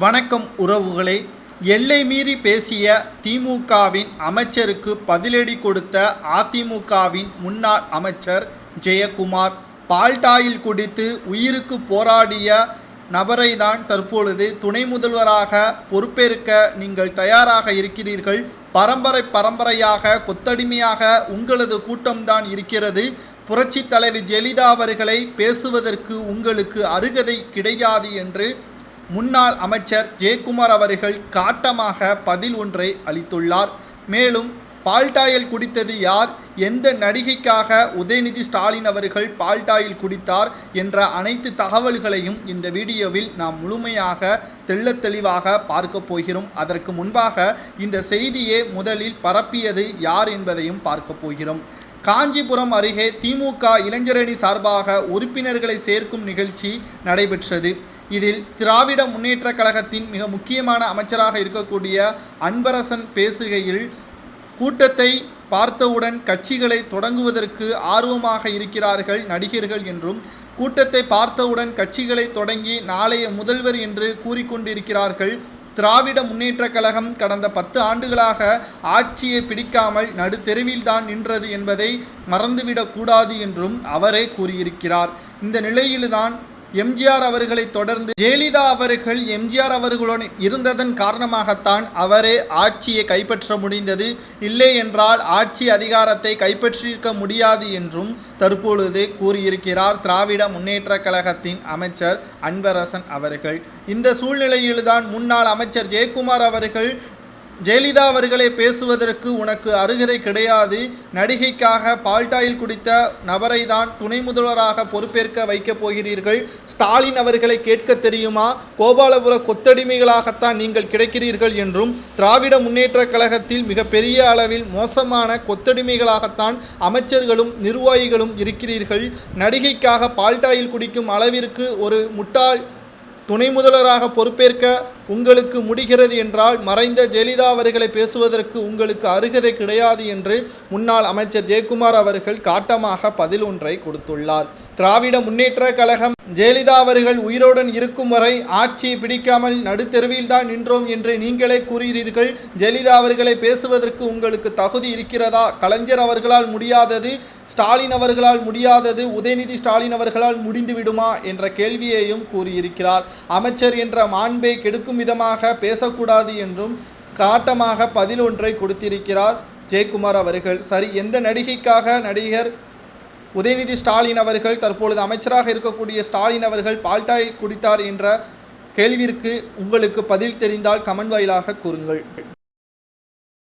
வணக்கம் உறவுகளே. எல்லை மீறி பேசிய திமுகவின் அமைச்சருக்கு பதிலடி கொடுத்த அதிமுகவின் முன்னாள் அமைச்சர் ஜெயக்குமார் பால்டாயில் குடித்து உயிருக்கு போராடிய நபரை தான் தற்பொழுது துணை முதல்வராக பொறுப்பேற்க நீங்கள் தயாராக இருக்கிறீர்கள். பரம்பரை பரம்பரையாக கொத்தடிமையாக உங்களது கூட்டம்தான் இருக்கிறது. புரட்சித் தலைவி ஜெயலலிதா அவர்களை பேசுவதற்கு உங்களுக்கு அருகதை கிடையாது என்று முன்னாள் அமைச்சர் ஜெயக்குமார் அவர்கள் காட்டமாக பதில் ஒன்றை அளித்துள்ளார். மேலும் பால்டாயில் குடித்தது யார்? எந்த நடிகைக்காக உதயநிதி ஸ்டாலின் அவர்கள் பால்டாயில் குடித்தார்? என்ற அனைத்து தகவல்களையும் இந்த வீடியோவில் நாம் முழுமையாக தெள்ள தெளிவாக பார்க்க போகிறோம். அதற்கு முன்பாக இந்த செய்தியை முதலில் பரப்பியது யார் என்பதையும் பார்க்க போகிறோம். காஞ்சிபுரம் அருகே திமுக இளைஞரணி சார்பாக உறுப்பினர்களை சேர்க்கும் நிகழ்ச்சி நடைபெற்றது. இதில் திராவிட முன்னேற்ற கழகத்தின் மிக முக்கியமான அமைச்சராக இருக்கக்கூடிய அன்பரசன் பேசுகையில் கூட்டத்தை பார்த்தவுடன் கட்சிகளை தொடங்குவதற்கு ஆர்வமாக இருக்கிறார்கள் நடிகர்கள் என்றும் கூட்டத்தை பார்த்தவுடன் கட்சிகளை தொடங்கி நாளைய முதல்வர் என்று கூறிக்கொண்டிருக்கிறார்கள் திராவிட முன்னேற்றக் கழகம் கடந்த பத்து ஆண்டுகளாக ஆட்சியை பிடிக்காமல் நடுத்தெருவில்தான் நின்றது என்பதை மறந்துவிடக்கூடாது என்றும் அவரே கூறியிருக்கிறார். இந்த நிலையில்தான் எம்ஜிஆர் அவர்களை தொடர்ந்து ஜெயலலிதா அவர்கள் எம்ஜிஆர் அவர்களுடன் இருந்ததன் காரணமாகத்தான் அவரே ஆட்சியை கைப்பற்ற முடிந்தது. இல்லை என்றால் ஆட்சி அதிகாரத்தை கைப்பற்றியிருக்க முடியாது என்றும் தற்பொழுது கூறியிருக்கிறார் திராவிட முன்னேற்ற கழகத்தின் அமைச்சர் அன்பரசன் அவர்கள். இந்த சூழ்நிலையில்தான் முன்னாள் அமைச்சர் ஜெயக்குமார் அவர்கள் ஜெயலலிதா அவர்களை பேசுவதற்கு உனக்கு அருகதை கிடையாது. நடிகைக்காக பால்டாயில் குடித்த நபரை தான் துணை முதல்வராக பொறுப்பேற்க வைக்கப் போகிறீர்கள். ஸ்டாலின் அவர்களை கேட்க தெரியுமா? கோபாலபுர கொத்தடிமைகளாகத்தான் நீங்கள் கிடைக்கிறீர்கள் என்றும் திராவிட முன்னேற்ற கழகத்தில் மிகப்பெரிய அளவில் மோசமான கொத்தடிமைகளாகத்தான் அமைச்சர்களும் நிர்வாகிகளும் இருக்கிறீர்கள். நடிகைக்காக பால்டாயில் குடிக்கும் அளவிற்கு ஒரு முட்டாள் துணை முதல்வராக பொறுப்பேற்க உங்களுக்கு முடிகிறது என்றால் மறைந்த ஜெயலலிதா அவர்களை பேசுவதற்கு உங்களுக்கு அருகதை கிடையாது என்று முன்னாள் அமைச்சர் ஜெயக்குமார் அவர்கள் காட்டமாக பதில் ஒன்றை கொடுத்துள்ளார். திராவிட முன்னேற்ற கழகம் ஜெயலலிதா அவர்கள் உயிரோடன் இருக்கும் வரை ஆட்சியை பிடிக்காமல் நடுத்தெருவில் தான் நின்றோம் என்று நீங்களே கூறுகிறீர்கள். ஜெயலலிதா அவர்களை பேசுவதற்கு உங்களுக்கு தகுதி இருக்கிறதா? கலைஞர் அவர்களால் முடியாதது ஸ்டாலின் அவர்களால் முடியாதது உதயநிதி ஸ்டாலின் அவர்களால் முடிந்து விடுமா என்ற கேள்வியையும் கூறியிருக்கிறார். அமைச்சர் என்ற மாண்பை கெடுக்கும் விதமாக பேசக்கூடாது என்றும் காட்டமாக பதில் ஒன்றை கொடுத்திருக்கிறார் ஜெயக்குமார் அவர்கள். சரி எந்த நடிகைக்காக நடிகர் உதயநிதி ஸ்டாலின் அவர்கள் தற்பொழுது அமைச்சராக இருக்கக்கூடிய ஸ்டாலின் அவர்கள் பால்டாய் குடித்தார் என்ற கேள்விற்கு உங்களுக்கு பதில் தெரிந்தால் கமெண்ட் வாயிலாக கூறுங்கள்.